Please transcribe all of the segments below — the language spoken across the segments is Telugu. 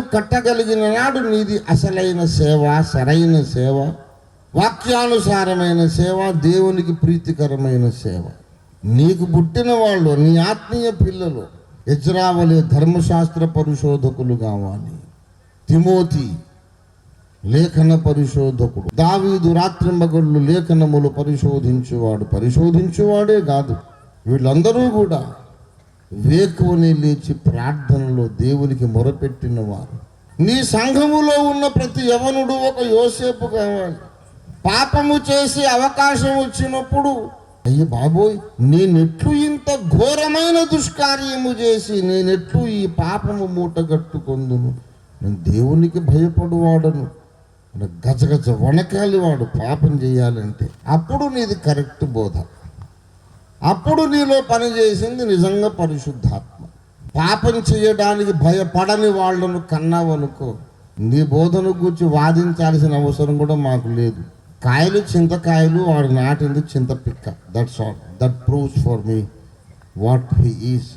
నీవు కట్టగలిగిన నాడు నీది అసలైన సేవ సరైన సేవ వాక్యానుసారమైన సేవ దేవునికి ప్రీతికరమైన సేవ. నీకు పుట్టిన వాళ్ళు నీ ఆత్మీయ పిల్లలు ఎజ్రావలే ధర్మశాస్త్ర పరిశోధకులు కావాలి. తిమోతి లేఖన పరిశోధకుడు. దావీదు రాత్రింబగళ్ళు లేఖనములు పరిశోధించువాడు పరిశోధించువాడే కాదు. వీళ్ళందరూ కూడా వేకువని లేచి ప్రార్థనలో దేవునికి మొరపెట్టిన వారు నీ సంఘములో ఉన్న ప్రతి యవనుడు ఒక యోసేపు కావాలి. పాపము చేసి అవకాశం వచ్చినప్పుడు అయ్యి బాబోయ్ నేనెట్లు ఇంత ఘోరమైన దుష్కార్యము చేసి నేనెట్లు ఈ పాపము మూటగట్టుకొందును నేను దేవునికి భయపడువాడను. గజగజ వనకాలి వాడు పాపం చేయాలంటే అప్పుడు నీది కరెక్ట్ బోధ. అప్పుడు నీలో పనిచేసింది నిజంగా పరిశుద్ధాత్మ. పాపం చేయడానికి భయపడని వాళ్ళను కన్నావనుకో నీ బోధన గురించి వాదించాల్సిన అవసరం కూడా మాకు లేదు. కాయలు చింతకాయలు వాడు నాటింది చింతపిక్క. That's all that proves for me what he is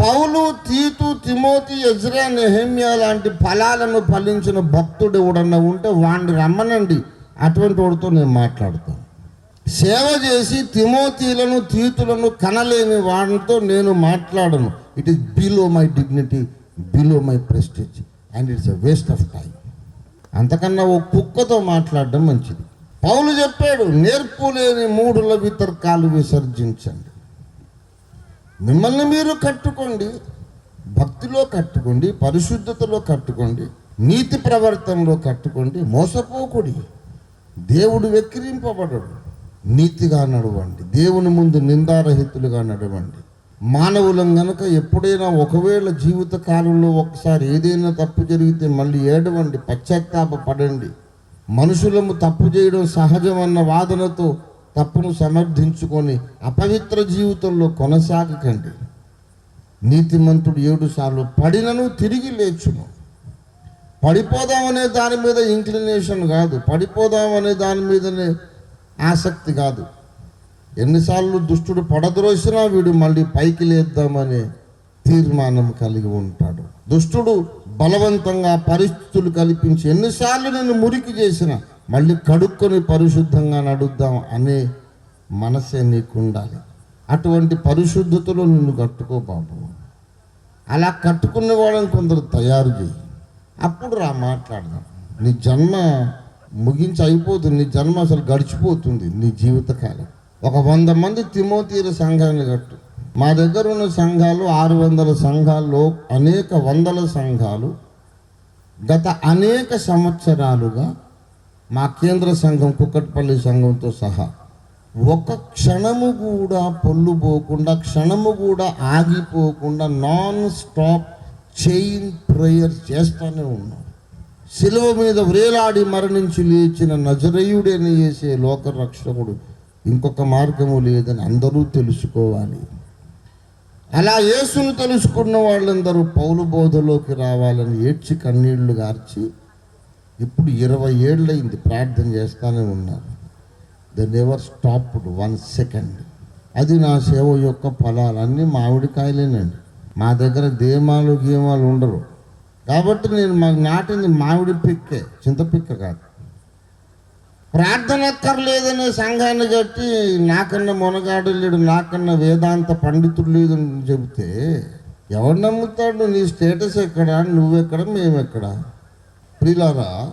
Paul తీతు తిమోతి ఎజ్రా నెహమ్యా లాంటి ఫలాలను ఫలించిన భక్తుడు ఎవడన్నా ఉంటే వాడిని రమ్మనండి. అటువంటి వాడితో నేను మాట్లాడతాను. సేవ చేసి తిమోతీలను తీతులను కనలేని వాడితో నేను మాట్లాడను. It is below my dignity below my prestige and it's a waste of time అంతకన్నా ఓ కుక్కతో మాట్లాడడం మంచిది. పౌలు చెప్పాడు నేర్పు లేని మూడుల వితర్కాలు విసర్జించండి. మిమ్మల్ని మీరు కట్టుకోండి భక్తిలో కట్టుకోండి పరిశుద్ధతలో కట్టుకోండి నీతి ప్రవర్తనలో కట్టుకోండి మోసపోకుడి దేవుడు వెక్కిరింపబడడు. నీతిగా నడవండి. దేవుని ముందు నిందారహితులుగా నడవండి. మానవులం గనక ఎప్పుడైనా ఒకవేళ జీవిత కాలంలో ఒకసారి ఏదైనా తప్పు జరిగితే మళ్ళీ ఏడవండి పశ్చాత్తాప పడండి. మనుషులము తప్పు చేయడం సహజం అన్న వాదనతో తప్పును సమర్థించుకొని అపవిత్ర జీవితంలో కొనసాగకండి. నీతిమంతుడు ఏడు సార్లు పడినను తిరిగి లేచును పడిపోదామనే దాని మీద ఇంక్లినేషన్ కాదు. పడిపోదామనే దాని మీదనే ఆసక్తి కాదు. ఎన్నిసార్లు దుష్టుడు పడద్రోసినా వీడు మళ్ళీ పైకి లేద్దామనే తీర్మానం కలిగి ఉంటాడు. దుష్టుడు బలవంతంగా పరిస్థితులు కల్పించి ఎన్నిసార్లు నేను మురికి చేసిన మళ్ళీ కడుక్కొని పరిశుద్ధంగా నడుద్దాం అనే మనసే నీకు ఉండాలి అటువంటి పరిశుద్ధతలో నిన్ను కట్టుకో బాబు. అలా కట్టుకునే వాళ్ళని కొందరు తయారు చేయి. అప్పుడు రా మాట్లాడదాం. నీ జన్మ ముగించి అయిపోతుంది. నీ జన్మ అసలు గడిచిపోతుంది నీ జీవితకాలం ఒక వంద మంది తిమోతీర సంఘాన్ని కట్టు. మా దగ్గర ఉన్న సంఘాలు ఆరు వందల సంఘాల్లో అనేక వందల సంఘాలు గత అనేక సంవత్సరాలుగా మా కేంద్ర సంఘం కుక్కట్పల్లి సంఘంతో సహా ఒక క్షణము కూడా పొల్లుపోకుండా క్షణము కూడా ఆగిపోకుండా నాన్ స్టాప్ చైన్ ప్రేయర్ చేస్తూనే ఉన్నాం. శిలువ మీద వ్రేలాడి మరణించి లేచిన నజరయుడని చేసే లోకరక్షకుడు. ఇంకొక మార్గము లేదని అందరూ తెలుసుకోవాలి. అలా యేసును తెలుసుకున్న వాళ్ళందరూ పౌలు బోధలోకి రావాలని ఏడ్చి కన్నీళ్ళు గార్చి ఇప్పుడు ఇరవై ఏళ్ళయింది ప్రార్థన చేస్తూనే ఉన్నారు. They never stopped one second. అది నా సేవ యొక్క ఫలాలు అన్నీ మామిడికాయలేనండి. మా దగ్గర దేమాలు గీమాలు ఉండరు. కాబట్టి నేను మాకు నాటింది మామిడి పిక్కే చింతపిక్క కాదు. ప్రార్థన అక్కర్లేదనే సంఘాన్ని కట్టి నాకన్నా మొనగాడు లేడు నాకన్నా వేదాంత పండితుడు లేడు అని చెబితే ఎవరు నమ్ముతాడు? నీ స్టేటస్ ఎక్కడ? నువ్వెక్కడ? మేమెక్కడ? ప్రిలారా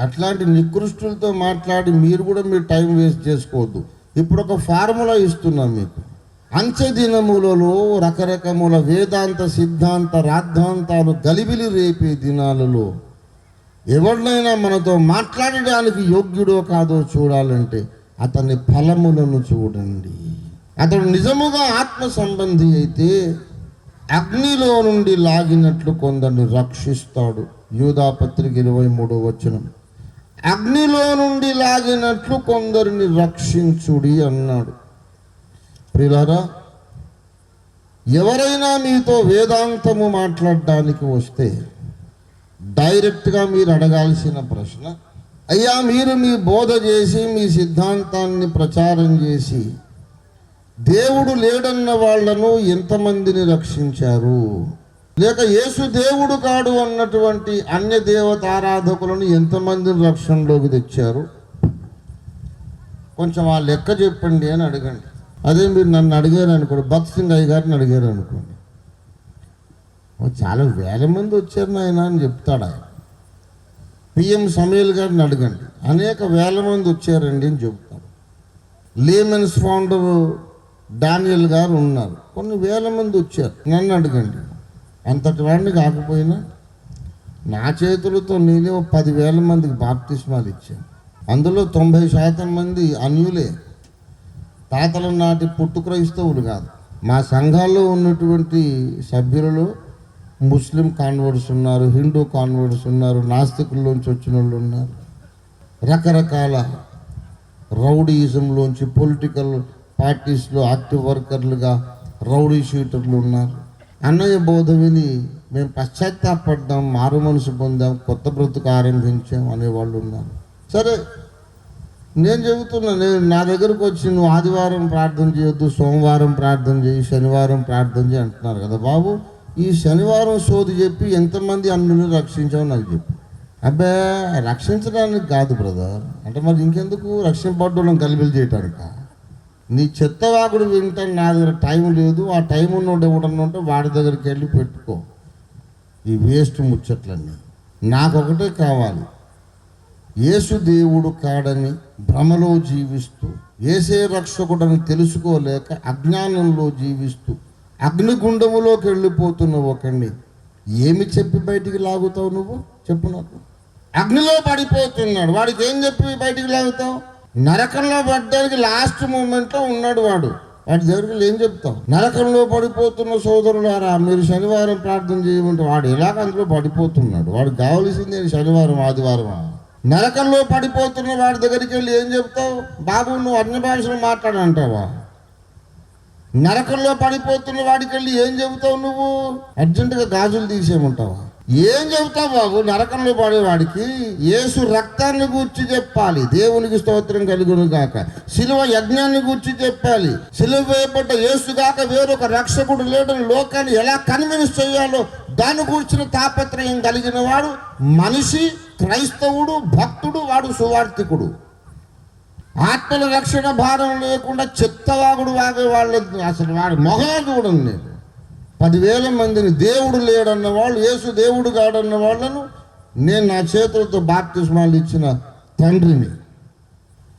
అట్లాంటి నికృష్టులతో మాట్లాడి మీరు కూడా మీరు టైం వేస్ట్ చేసుకోవద్దు. ఇప్పుడు ఒక ఫార్ములా ఇస్తున్నాం మీకు. అంచె దినములలో రకరకముల వేదాంత సిద్ధాంత రాద్ధాంతాలు గలిబిలి రేపే దినాలలో ఎవరినైనా మనతో మాట్లాడడానికి యోగ్యుడో కాదో చూడాలంటే అతని ఫలములను చూడండి. అతడు నిజముగా ఆత్మ సంబంధి అయితే అగ్నిలో నుండి లాగినట్లు కొందరిని రక్షిస్తాడు. యూధాపత్రిక ఇరవై మూడో వచనం. అగ్నిలో నుండి లాగినట్లు కొందరిని రక్షించుడి అన్నాడు. ప్రిలారా ఎవరైనా మీతో వేదాంతము మాట్లాడడానికి వస్తే డైరెక్ట్గా మీరు అడగాల్సిన ప్రశ్న అయ్యా మీరు మీ బోధ చేసి మీ సిద్ధాంతాన్ని ప్రచారం చేసి దేవుడు లేడన్న వాళ్ళను ఎంతమందిని రక్షించారు? లేక యేసు దేవుడు కాడు అన్నటువంటి అన్య దేవతారాధకులను ఎంతమందిని రక్షణలోకి తెచ్చారు? కొంచెం ఆ లెక్క చెప్పండి అని అడగండి. అదే మీరు నన్ను అడిగారు అనుకోండి భక్త్ సింగ్ అయ్య గారిని అడిగారు అనుకోండి. చాలా వేల మంది వచ్చారు నాయన అని చెప్తాడు? ఆయన పిఎం సమీల్ గారిని అడగండి. అనేక వేల మంది వచ్చారండి అని చెప్తాడు. లేమెన్స్ ఫౌండర్ డానియల్ గారు ఉన్నారు. కొన్ని వేల మంది వచ్చారు. నన్ను అడగండి. అంతటి వాడిని కాకపోయినా నా చేతులతో నేనే పదివేల మందికి బాప్తిస్మాలు ఇచ్చాను. అందులో తొంభై శాతం మంది అన్యులే తాతల నాటి పుట్టు క్రైస్తవులు కాదు. మా సంఘాల్లో ఉన్నటువంటి సభ్యులలో ముస్లిం కాన్వర్ట్స్ ఉన్నారు హిందూ కాన్వర్ట్స్ ఉన్నారు నాస్తికుల్లోంచి వచ్చిన వాళ్ళు ఉన్నారు. రకరకాల రౌడీయిజంలోంచి పొలిటికల్ పార్టీస్లో యాక్టివ్ వర్కర్లుగా రౌడీ షీటర్లు ఉన్నారు. అన్నయ్య బోధ విని మేము పశ్చాత్తాపడ్డాం మారు మనసు పొందాం కొత్త బ్రతుకు ఆరంభించాం అనేవాళ్ళు ఉన్నారు. సరే నేను చెబుతున్నా నేను నా దగ్గరకు వచ్చి నువ్వు ఆదివారం ప్రార్థన చేయొద్దు సోమవారం ప్రార్థన చేయి శనివారం ప్రార్థన చేయి అంటున్నారు కదా బాబు. ఈ శనివారం సోది చెప్పి ఎంతమంది అన్నులు రక్షించావు నాకు చెప్పు. అబ్బే రక్షించడానికి కాదు బ్రదర్. అంటే మరి ఇంకెందుకు? రక్షింపడ్డం కలిపి చేయటానిక? నీ చెత్తవాకుడు వింటే నా దగ్గర టైం లేదు. ఆ టైం ఉన్నోడు ఎవడన్నా ఉంటే వాడి దగ్గరికి వెళ్ళి పెట్టుకో. ఈ వేస్ట్ ముచ్చట్లన్నీ. నాకొకటే కావాలి. యేసు దేవుడు కాడని భ్రమలో జీవిస్తూ ఏసే రక్షకుడని తెలుసుకోలేక అజ్ఞానంలో జీవిస్తూ అగ్నిగుండములోకి వెళ్ళిపోతున్న ఒకడిని ఏమి చెప్పి బయటికి లాగుతావు నువ్వు? చెప్పు నాకు. అగ్నిలో పడిపోతున్నాడు. వాడికి ఏం చెప్పి బయటికి లాగుతావు? నరకంలో పడ్డానికి లాస్ట్ మూమెంట్లో ఉన్నాడు వాడు. వాడి దగ్గరికి ఏం చెప్తావు? నరకంలో పడిపోతున్న సోదరులారా మీరు శనివారం ప్రార్థన చేయమంటే వాడు ఎలాగ అందులో పడిపోతున్నాడు? వాడు కావలసింది శనివారం ఆదివారం నరకంలో పడిపోతున్న వాడి దగ్గరికి వెళ్ళి ఏం చెప్తావు? బాబు నువ్వు అన్ని భాషలు మాట్లాడంటావా? నరకంలో పడిపోతున్న వాడికి వెళ్ళి ఏం చెబుతావు నువ్వు? అర్జెంటుగా గాజులు తీసేయమంటావా? ఏం చెబుతావు బాబు? నరకంలో పడేవాడికి యేసు రక్తాన్ని గూర్చి చెప్పాలి. దేవునికి స్తోత్రం కలుగును గాక. శిలువ యజ్ఞాన్ని గూర్చి చెప్పాలి. శిలువ వేయబడ్డ యేసు గాక వేరొక రక్షకుడు లేడని లోకాన్ని ఎలా కన్విన్స్ చేయాలో దాని గురించిన తాపత్రయం కలిగిన వాడు మనిషి క్రైస్తవుడు భక్తుడు వాడు సువార్థికుడు. ఆత్మల రక్షణ భారం లేకుండా చెత్తవాగుడు వాగే వాళ్ళు అసలు వాడి మొహమే చూడండి నేను. పదివేల మందిని దేవుడు లేడన్న వాళ్ళు యేసు దేవుడు కాడన్న వాళ్ళను నేను నా చేతులతో బాప్తిస్మాలు ఇచ్చిన తండ్రిని.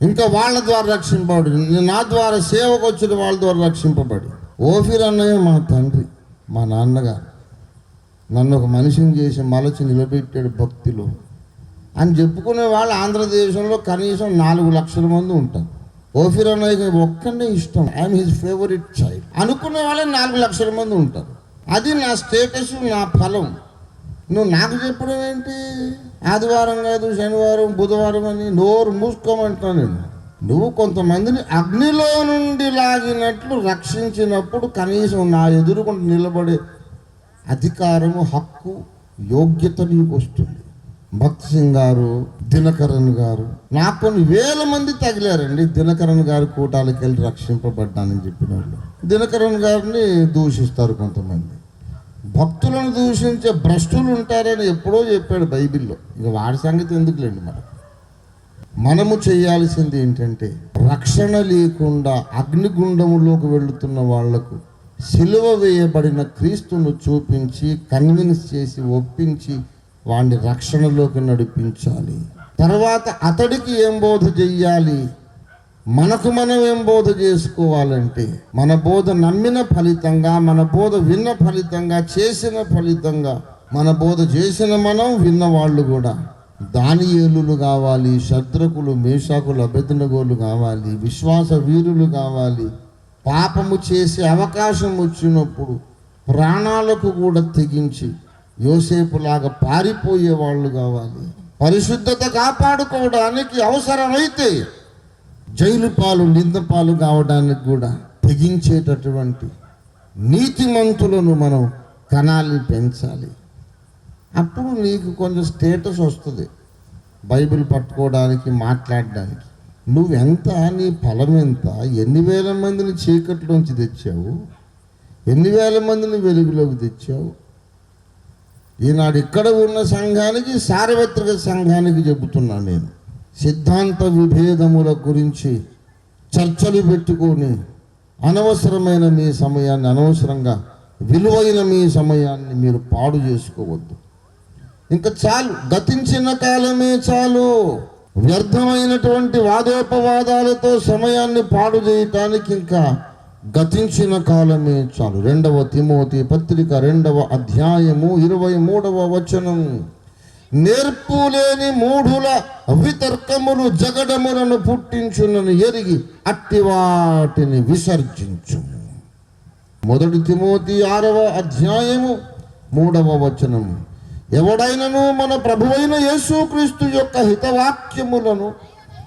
ఇంకా వాళ్ళ ద్వారా రక్షింపబడి నేను నా ద్వారా సేవకు వచ్చిన వాళ్ళ ద్వారా రక్షింపబడి. ఓఫిర్ అన్నయ్య మా తండ్రి మా నాన్నగారు. నన్ను ఒక మనిషిని చేసి మలచి నిలబెట్టాడు భక్తిలో అని చెప్పుకునే వాళ్ళు ఆంధ్రదేశంలో కనీసం నాలుగు లక్షల మంది ఉంటారు. ఓఫీర్ అన్నయ్య ఒక్కనే ఇష్టం. ఐఎమ్ హిజ్ ఫేవరెట్ చైల్డ్ అనుకునే వాళ్ళే నాలుగు లక్షల మంది ఉంటారు. అది నా స్టేటస్ నా ఫలం. నువ్వు నాకు చెప్పడం ఏంటి? ఆదివారం కాదు శనివారం బుధవారం అని నోరు మూసుకోమంటున్నాను నేను. నువ్వు కొంతమందిని అగ్నిలో నుండి లాగినట్లు రక్షించినప్పుడు కనీసం నా ఎదురుకుండా నిలబడే అధికారము హక్కు యోగ్యత నీకు వస్తుంది. భక్త్ సింగ్ గారు దినకరణ్ గారు నాకు కొన్ని వేల మంది తగిలారండి. దినకరణ్ గారి కూటాలకి వెళ్ళి రక్షింపబడ్డానని చెప్పిన వాళ్ళు దినకరణ్ గారిని దూషిస్తారు కొంతమంది. భక్తులను దూషించే భ్రష్టులు ఉంటారని ఎప్పుడో చెప్పాడు బైబిల్లో. ఇక వాడి సంగతి ఎందుకులేండి మనకు మనము చేయాల్సింది ఏంటంటే రక్షణ లేకుండా అగ్నిగుండములోకి వెళుతున్న వాళ్ళకు సిలువ వేయబడిన క్రీస్తును చూపించి కన్విన్స్ చేసి ఒప్పించి వాడిని రక్షణలోకి నడిపించాలి. తర్వాత అతడికి ఏం బోధ చెయ్యాలి? మనకు మనం ఏం బోధ చేసుకోవాలంటే మన బోధ నమ్మిన ఫలితంగా మన బోధ విన్న ఫలితంగా చేసిన ఫలితంగా మన బోధ చేసిన మనం విన్న వాళ్ళు కూడా దానియేలులు కావాలి శత్రుకులు మేషాకులు అభ్యర్థనగోలు కావాలి విశ్వాస వీరులు కావాలి పాపము చేసే అవకాశం వచ్చినప్పుడు ప్రాణాలకు కూడా తెగించి యోసేపులాగా పారిపోయే వాళ్ళు కావాలి. పరిశుద్ధత కాపాడుకోవడానికి అవసరమైతే జైలు పాలు నిందపాలు కావడానికి కూడా తెగించేటటువంటి నీతిమంతులను మనం కణాలి పెంచాలి. అప్పుడు నీకు కొంచెం స్టేటస్ వస్తుంది. బైబిల్ పట్టుకోవడానికి మాట్లాడడానికి. నువ్వెంత నీ ఫలం ఎంత ఎన్ని వేల మందిని చీకట్లోంచి తెచ్చావు? ఎన్ని వేల మందిని వెలుగులోకి తెచ్చావు? ఈనాడు ఇక్కడ ఉన్న సంఘానికి సార్వత్రిక సంఘానికి చెబుతున్నాను నేను. సిద్ధాంత విభేదముల గురించి చర్చలు పెట్టుకొని అనవసరమైన మీ సమయాన్ని అనవసరంగా విలువైన మీ సమయాన్ని మీరు పాడు చేసుకోవద్దు. ఇంకా చాలు గతించిన కాలమే చాలు. వ్యర్థమైనటువంటి వాదోపవాదాలతో సమయాన్ని పాడు చేయటానికి ఇంకా గతించిన కాలమే చాలు. రెండవ తిమోతి పత్రిక రెండవ అధ్యాయము ఇరవై మూడవ వచనం. నేర్పు లేని మూఢుల వితర్కములు జగడములను పుట్టించునని ఎరిగి అట్టి వాటిని విసర్జించు. మొదటి తిమోతి ఆరవ అధ్యాయము మూడవ వచనం. ఎవడైనను మన ప్రభువైన యేసుక్రీస్తు యొక్క హితవాక్యములను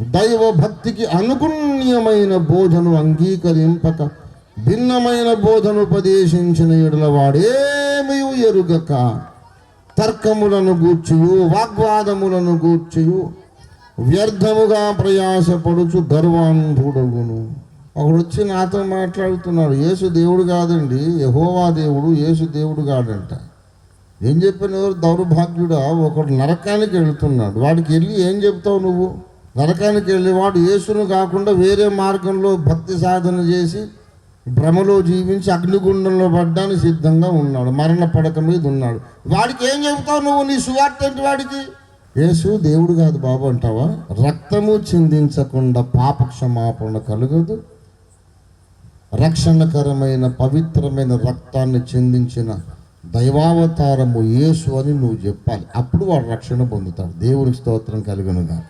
దైవ భక్తికి అనుగుణ్యమైన బోధను అంగీకరింపక భిన్నమైన బోధను ఉపదేశించిన ఎడల వాడేమీ ఎరుగక. తర్కములను గూర్చియు వాగ్వాదములను గూర్చియు వ్యర్థముగా ప్రయాసపడుచు గర్వాంధుడవును ఒకడు వచ్చి నాతో మాట్లాడుతున్నాడు యేసు దేవుడు కాదండి యహోవా దేవుడు యేసు దేవుడు కాదంట ఏం చెప్పినవారు దౌర్భాగ్యుడా? ఒకడు నరకానికి వెళుతున్నాడు. వాడికి వెళ్ళి ఏం చెప్తావు నువ్వు? నరకానికి వెళ్ళి వాడు యేసును కాకుండా వేరే మార్గంలో భక్తి సాధన చేసి భ్రమలో జీవించి అగ్నిగుండంలో పడ్డానికి సిద్ధంగా ఉన్నాడు. మరణ పడక మీద ఉన్నాడు. వాడికి ఏం చెబుతావు నువ్వు? నీ సువార్త ఏంటి వాడికి? యేసు దేవుడు కాదు బాబు అంటావా? రక్తము చిందించకుండా పాప క్షమాపణ కలుగదు. రక్షణకరమైన పవిత్రమైన రక్తాన్ని చెందించిన దైవావతారము యేసు అని నువ్వు చెప్పాలి. అప్పుడు వాడు రక్షణ పొందుతాడు. దేవునికి స్తోత్రం కలుగునుగా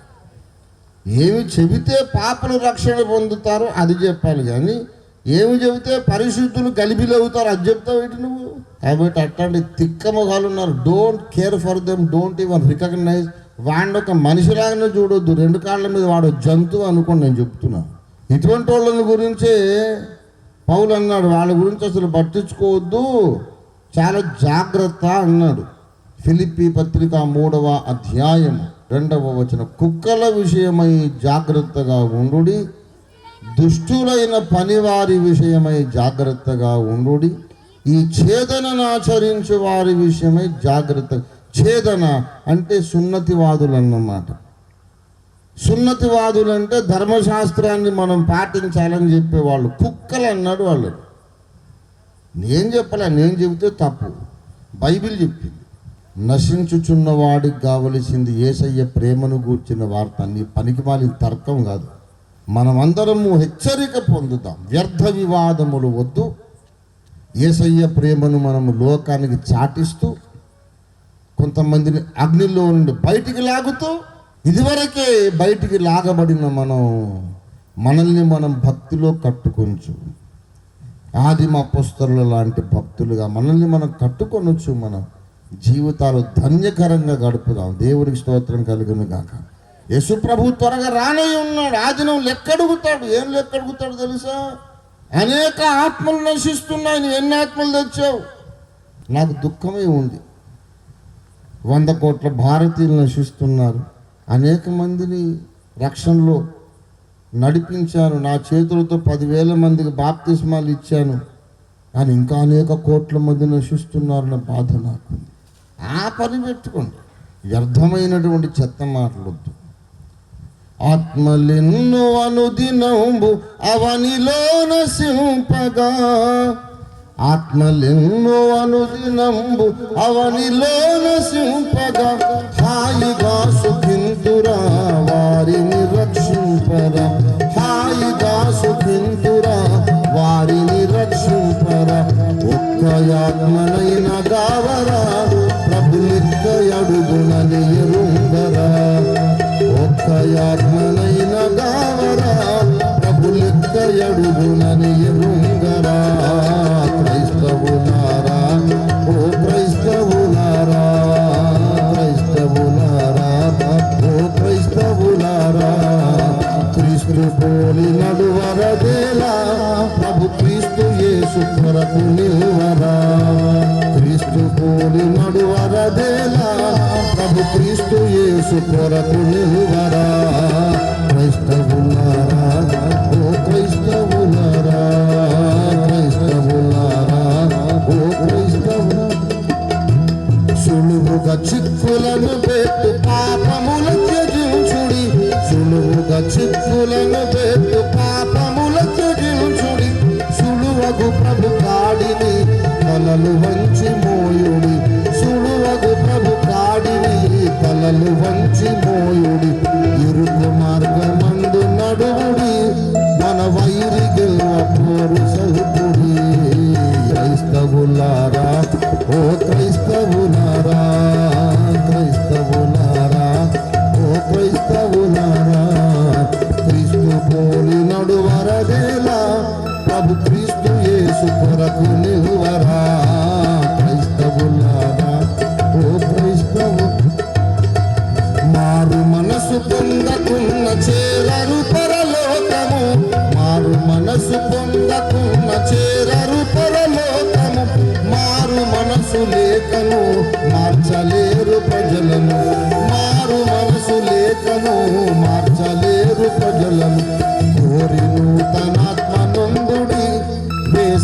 ఏమి చెబితే పాపలు రక్షణ పొందుతారో అది చెప్పాలి కానీ ఏమి చెబితే పరిశుద్ధులు గలిబిలవుతారు అది చెప్తావు ఏంటి నువ్వు? కాబట్టి అట్లాంటి తిక్కమగాలు ఉన్నారు. Don't care for them don't even recognise వాడిని ఒక మనిషిలాగానే చూడొద్దు. రెండు కాళ్ళ మీద వాడు జంతువు అనుకోండి నేను చెప్తున్నాను ఇటువంటి వాళ్ళని గురించే పౌలు అన్నాడు. వాళ్ళ గురించి అసలు పట్టించుకోవద్దు. చాలా జాగ్రత్త అన్నాడు. ఫిలిప్పి పత్రిక మూడవ అధ్యాయం రెండవ వచనం. కుక్కల విషయమై జాగ్రత్తగా ఉండుడి. దుష్టులైన పనివారి విషయమై జాగ్రత్తగా ఉండుడి. ఈ ఛేదనను ఆచరించే వారి విషయమై జాగ్రత్త. ఛేదన అంటే సున్నతివాదులు అన్నమాట సున్నతివాదులు అంటే ధర్మశాస్త్రాన్ని మనం పాటించాలని చెప్పేవాళ్ళు. కుక్కలు అన్నాడు వాళ్ళు నేను చెప్పలే నేను చెబితే తప్పు. బైబిల్ చెప్పింది. నశించుచున్న వాడికి కావలసింది ఏసయ్య ప్రేమను గూర్చిన వార్త. నీ పనికి మాలిన తర్కం కాదు. మనమందరము హెచ్చరిక పొందుతాం. వ్యర్థ వివాదములు వద్దు. ఏసయ్య ప్రేమను మనము లోకానికి చాటిస్తూ కొంతమందిని అగ్నిలో నుండి బయటికి లాగుతూ ఇదివరకే బయటికి లాగబడిన మనం మనల్ని మనం భక్తిలో కట్టుకొంచు. ఆదిమ పుస్తరుల లాంటి భక్తులుగా మనల్ని మనం కట్టుకొనొచ్చు మనం జీవితాలు ధన్యకరంగా గడుపుదాం. దేవునికి స్తోత్రం కలుగును గాక. యేసు ప్రభు త్వరగా రానై ఉన్నాడు. ఆ దినం లెక్కడుగుతాడు. ఏం లెక్కడుగుతాడు తెలుసా? అనేక ఆత్మలు నశిస్తున్నాయి. నువ్వు ఎన్ని ఆత్మలు తెచ్చావు? నాకు దుఃఖమే ఉంది. వంద కోట్ల భారతీయులు నశిస్తున్నారు. అనేక మందిని రక్షణలో నడిపించాను. నా చేతులతో పదివేల మందికి బాప్తిస్మాలు ఇచ్చాను. కానీ ఇంకా అనేక కోట్ల మంది నశిస్తున్నారన్న బాధ నాకు. ఆ పని పెట్టుకోండి. వ్యర్థమైనటువంటి చెత్త మాటలొద్దు. ఆత్మలిన్ను అనుదినంబు అవనిలో నశింపగా. ఆత్మలిన్ను అనుదినంబు అవనిలో నశింపగా. హాయిగా సుఖింతురా వారిని రక్షింపరా ఒక్క ఆత్మనైన గావరా ప్రభు నిత్య అడుగునని ఎరుంగరా. ఒక్క ఆత్మనైన గావరా ప్రభు లెక్క చేసి పొరపులు వరా క్రైస్తవులారా ఓ క్రైస్తవులారా క్రైస్తవులారా ఓ క్రైస్తవుల. సులువుగా చిక్కులను పెట్టు పాపముల త్యజించుడి సులువుగా చిక్కులను పెట్టు పాపముల త్యజించుడి సులువగు ప్రభు కాడిని కలలు వంచి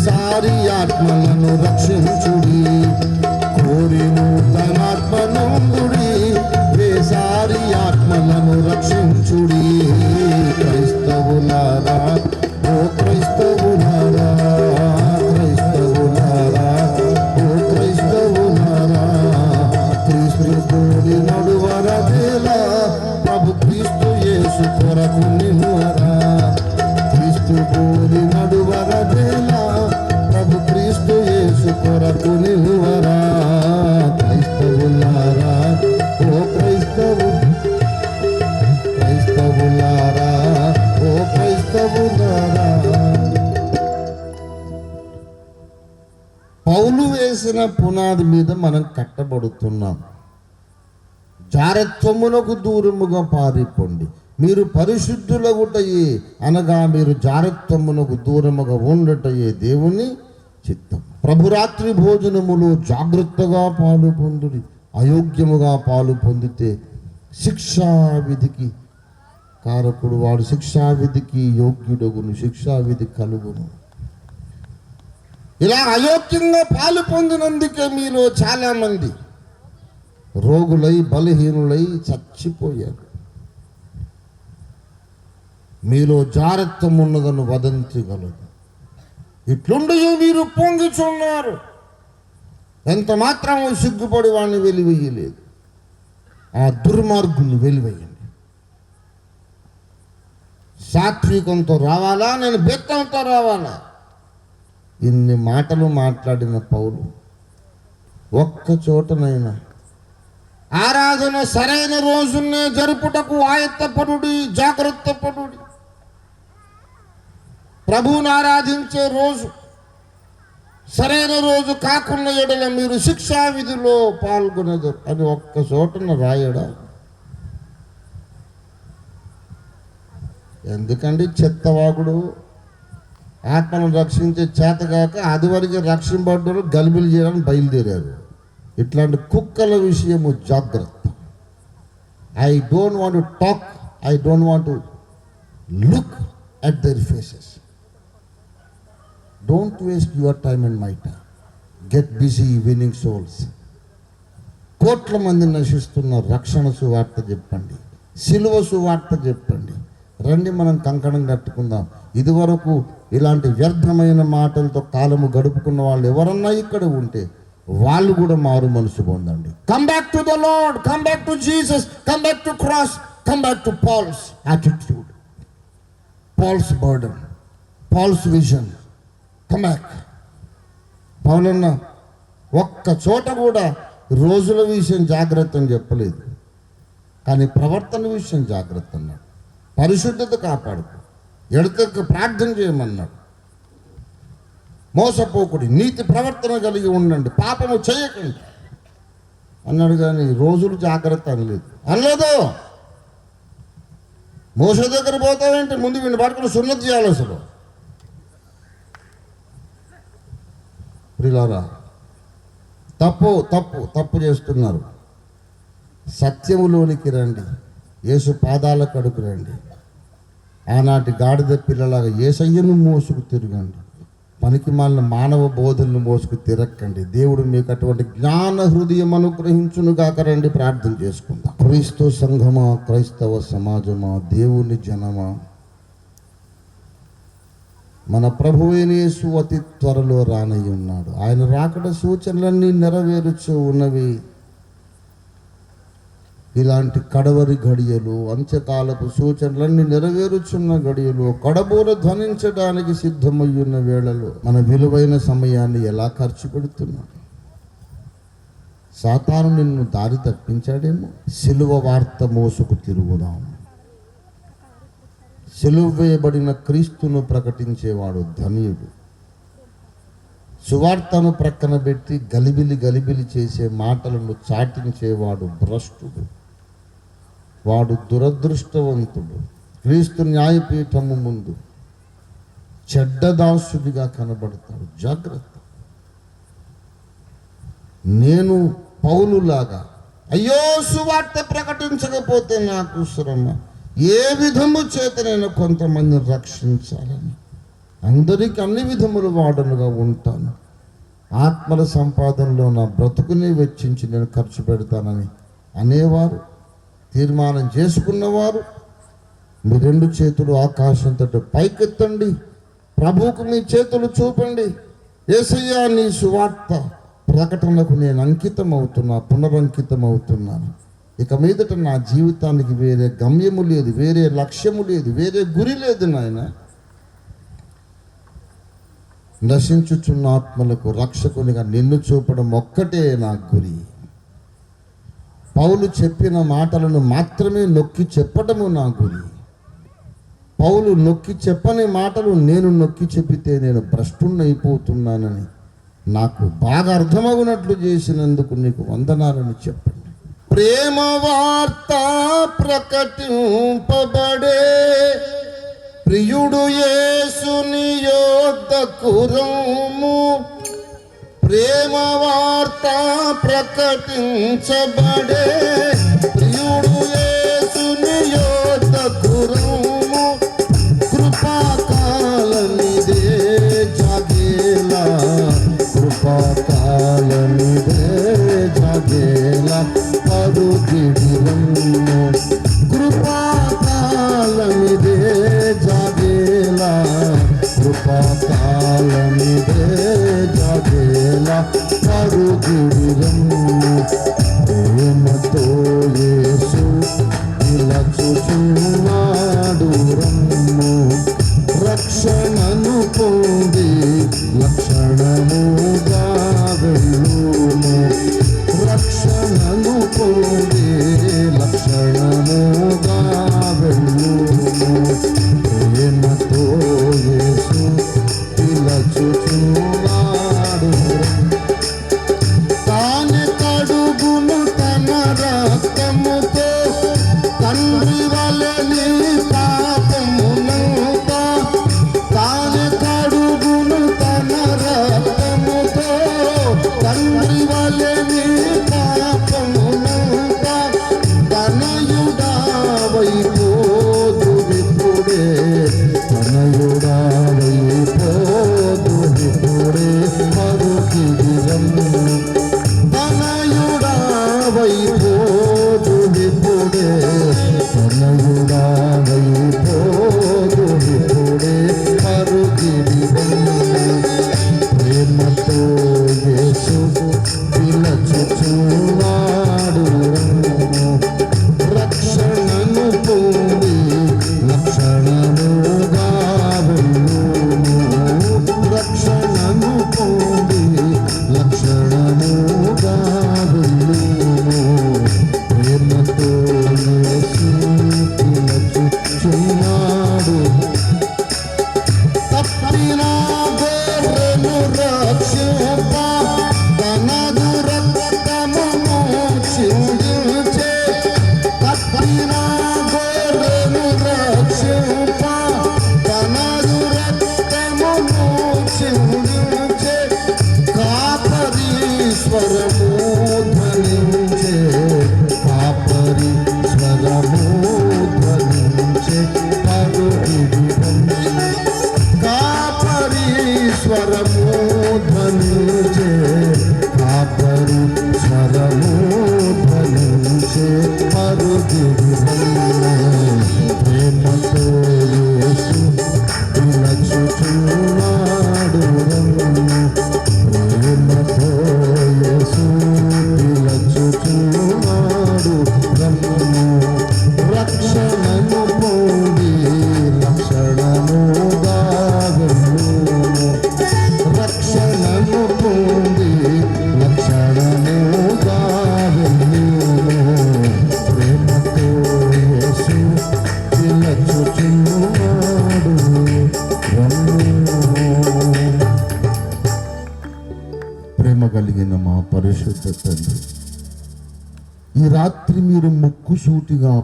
వేసారి ఆత్మలను రక్షించుడి. కోరి నూతనాత్మను వేసిన పునాది మీద మనం కట్టబడుతున్నాం. జారత్వమునకు దూరముగా పారిపోండి. మీరు పరిశుద్ధులగుటయే అనగా మీరు జారత్వమునకు దూరముగా ఉండటయే దేవుని చిత్తం. ప్రభురాత్రి భోజనములు జాగ్రత్తగా పాలు పొందుడి అయోగ్యముగా పాలు పొందితే శిక్షా విధికి కారకుడు వాడు శిక్షా విధికి యోగ్యుడగును శిక్షా విధి కలుగును. ఇలా అయోగ్యంగా పాలు పొందినందుకే మీలో చాలా మంది రోగులై బలహీనులై చచ్చిపోయారు. మీలో జారత్వం ఉన్నదని వదంతిగలదు. ఇట్లుండయో మీరు పొంగిచున్నారు. ఎంత మాత్రం సిగ్గుపడి వాడిని వెలివేయలేదు. ఆ దుర్మార్గుని వెలివేయండి. సాత్వికంతో రావాలా? నేను బెత్తంతో రావాలా? ఇన్ని మాటలు మాట్లాడిన పౌలు ఒక్క చోటనైనా ఆరాధన సరైన రోజున్నే జరుపుటకు ఆయత్తపడుడి జాగ్రత్త పడుడి. ప్రభువుని ఆరాధించే రోజు సరైన రోజు కాకుండా ఎడల మీరు శిక్షా విధిలో పాల్గొనదు అని ఒక్క చోటన రాయడా? ఎందుకండి చెత్తవాగుడు ఆత్మను రక్షించే చేతగాక కాక వరకు రక్షింపడ్డారు గలిబిలు చేయడానికి బయలుదేరారు. ఇట్లాంటి కుక్కల విషయము జాగ్రత్త. I don't want talk I don't want look at their faces don't waste your time and my time get busy winning souls కోట్ల మంది నశిస్తున్న రక్షణ సువార్త చెప్పండి. సిలువ సువార్త చెప్పండి. రండి మనం కంకణం కట్టుకుందాం. ఇదివరకు ఇలాంటి వ్యర్థమైన మాటలతో కాలము గడుపుకున్న వాళ్ళు ఎవరన్నా ఇక్కడ ఉంటే వాళ్ళు కూడా మారు మనసు పొందండి. Come back to the Lord come back to Jesus come back to cross come back to Paul's attitude Paul's burden Paul's vision come back పౌలన్న ఒక్క చోట కూడా రోజుల విషయం జాగ్రత్త అని చెప్పలేదు. కానీ ప్రవర్తన విషయం జాగ్రత్త అన్నాడు. పరిశుద్ధత కాపాడుకో. ఎడతెక్క ప్రార్థన చేయమన్నాడు. మోసపోకుడి నీతి ప్రవర్తన కలిగి ఉండండి పాపము చేయకండి. అన్నాడు కానీ రోజులు జాగ్రత్త అనలేదు. అనలేదు. మోస దగ్గర పోతావేంటి? ముందు వీడిని పట్టుకుని సున్నతి చేయాలి అసలు. ప్రిలారా తప్పు తప్పు తప్పు చేస్తున్నారు. సత్యములోనికి రండి. యేసు పాదాల కడుపు రండి. ఆనాటి గాడిద పిల్లలాగా ఏసయ్యను మోసుకు తిరగండి? పనికి మాలిన మానవ బోధనలు మోసుకు తిరక్కండి. దేవుడు మీకు అటువంటి జ్ఞాన హృదయం అనుగ్రహించును కాకరండి ప్రార్థన చేసుకుందాం. క్రైస్తవ సంఘమా క్రైస్తవ సమాజమా దేవుని జనమా? మన ప్రభు యేసు అతి త్వరలో రానయ్యున్నాడు. ఆయన రాకడ సూచనలన్నీ నెరవేరుచు ఉన్నవి. ఇలాంటి కడవరి గడియలు అంత్యకాలపు సూచనలన్నీ నెరవేరుచున్న గడియలు కడబూర ధ్వనించడానికి సిద్ధమయ్యున్న వేళలో మన విలువైన సమయాన్ని ఎలా ఖర్చు పెడుతున్నాం సాతాను నిన్ను దారి తప్పించాడేమో? సిలువ వార్త మోసుకు తిరుగుదాం. సిలువ వేయబడిన క్రీస్తును ప్రకటించేవాడు ధన్యుడు. సువార్తను ప్రక్కన పెట్టి గలిబిలి గలిబిలి చేసే మాటలను చాటించేవాడు భ్రష్టుడు. వాడు దురదృష్టవంతుడు. క్రీస్తు న్యాయపీఠము ముందు చెడ్డదాసుడిగా కనబడతాడు. జాగ్రత్త. నేను పౌలులాగా అయ్యో సువార్త ప్రకటించకపోతే నాకు శ్రమ. ఏ విధము చేత నేను కొంతమందిని రక్షించాలని? అందరికీ అన్ని విధములు వాడనుగా ఉంటాను. ఆత్మల సంపాదనలో నా బ్రతుకుని వెచ్చించి నేను ఖర్చు పెడతానని అనేవారు. తీర్మానం చేసుకున్నవారు. మీ రెండు చేతులు ఆకాశం తట్టు పైకెత్తండి. ప్రభువుకు మీ చేతులు చూపండి. ఏసయ్యా నీ సువార్త ప్రకటనకు నేను అంకితం అవుతున్నా పునరంకితం అవుతున్నాను ఇక మీదట నా జీవితానికి వేరే గమ్యము లేదు వేరే లక్ష్యము లేదు వేరే గురి లేదు నాయన. నశించుచున్న ఆత్మలకు రక్షకునిగా నిన్ను చూపడం ఒక్కటే నా గురి. పౌలు చెప్పిన మాటలను మాత్రమే నొక్కి చెప్పటము నా గురి పౌలు నొక్కి చెప్పని మాటలు నేను నొక్కి చెప్పితే నేను భ్రష్టున్నైపోతున్నానని నాకు బాగా అర్థమవునట్లు చేసినందుకు నీకు వందనాలని చెప్పండి. ప్రేమ వార్త ప్రకటింపబడే ప్రియుడు యేసుని యొద్దకు కురము ప్రేమ వార్త ప్రకటించబడే ప్రియుడు యేసుని యొద్దకు కృపాకాలనిదే జాగేలా కృపాకాలనిదే జాగేలా పరుగిడిరమ్ము కృపాకాలనిదే జాగేలా కృపాకాలనిదే జాగేలా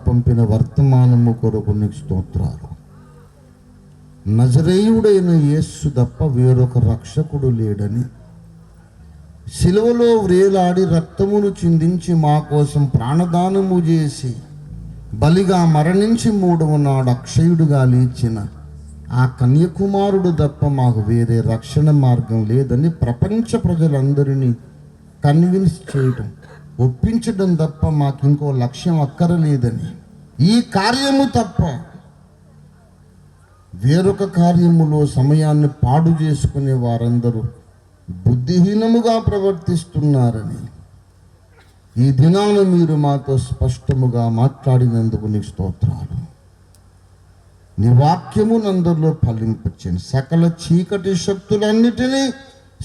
పంపిన వర్తమానము కొరకు నీకు స్తోత్రాలు. నజరేయుడైన యేస్సు తప్ప వేరొక రక్షకుడు లేడని. శిలువలో వ్రేలాడి రక్తమును చిందించి మా కోసం ప్రాణదానము చేసి బలిగా మరణించి మూడవ నాడు అక్షయుడుగా లేచిన ఆ కన్యకుమారుడు తప్ప మాకు వేరే రక్షణ మార్గం లేదని ప్రపంచ ప్రజలందరినీ కన్విన్స్ చేయటం ఒప్పించడం తప్ప మాకు ఇంకో లక్ష్యం అక్కరలేదని. ఈ కార్యము తప్ప వేరొక కార్యములో సమయాన్ని పాడు చేసుకునే వారందరూ బుద్ధిహీనముగా ప్రవర్తిస్తున్నారని. ఈ దినాన మీరు మాతో స్పష్టముగా మాట్లాడినందుకు నీ స్తోత్రాలు. నీ వాక్యము నందరిలో ఫలింపచ్చండి సకల చీకటి శక్తులన్నిటినీ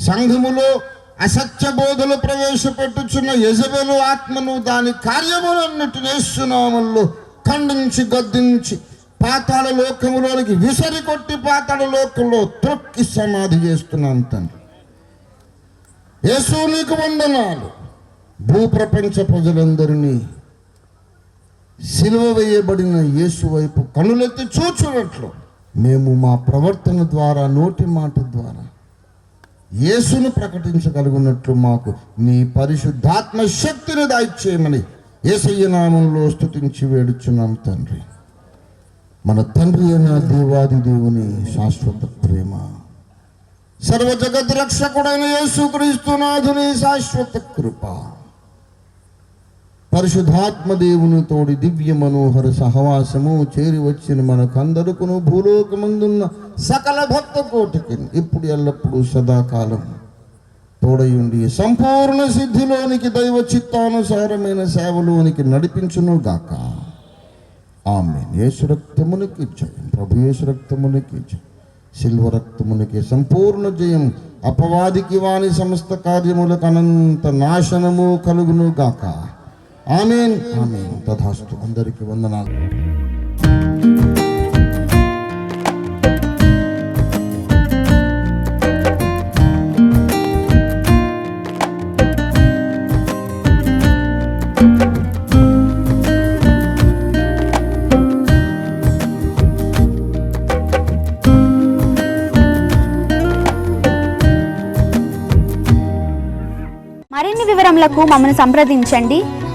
సంఘములో అసత్య బోధలు ప్రవేశపెట్టుచున్న యజబెలు ఆత్మను దాని కార్యములన్నిటినీ సునామంలో ఖండించి గద్దించి పాతాళ లోకములోనికి విసరి కొట్టి పాతాళ లోకంలో త్రొక్కి సమాధి చేస్తున్నాను తండ్రి. యేసు నీకు వందనాలు. భూప్రపంచ ప్రజలందరినీ సిలువ వేయబడిన యేసు వైపు కనులెత్తి చూచున్నట్లు మేము మా ప్రవర్తన ద్వారా నోటి మాట ద్వారా యేసును ప్రకటించగలుగున్నట్లు మాకు నీ పరిశుద్ధాత్మ శక్తిని దాయిచేయమని ఏసయ్య నామంలో స్తుతించి వేడుచున్నాం తండ్రి. మన తండ్రి అయిన దేవాది దేవుని శాశ్వత ప్రేమ. సర్వ జగత్ రక్షకుడైన యేసుక్రీస్తునాథుని శాశ్వత కృప. పరిశుధాత్మ దేవుని తోడి దివ్య మనోహర సహవాసము చేరి వచ్చిన మనకందరుకును భూలోకమందున్న సకల భక్త కోటికి ఇప్పుడు ఎల్లప్పుడూ సదాకాలం తోడయుండి సంపూర్ణ సిద్ధిలోనికి దైవ చిత్తానుసారమైన సేవలోనికి నడిపించును గాక ఆమె యేసు రక్తమునికి జయం. ప్రభు యేసు రక్తమునికి జయం. శిల్వ రక్తమునికి సంపూర్ణ జయం. అపవాదికి వాని సమస్త కార్యములకు అనంత నాశనము కలుగును గాక ఆమెన్. ఆమెన్. తథాస్తు. అందరికి వందనాలు. మరిన్ని వివరములకు మమ్మల్ని సంప్రదించండి.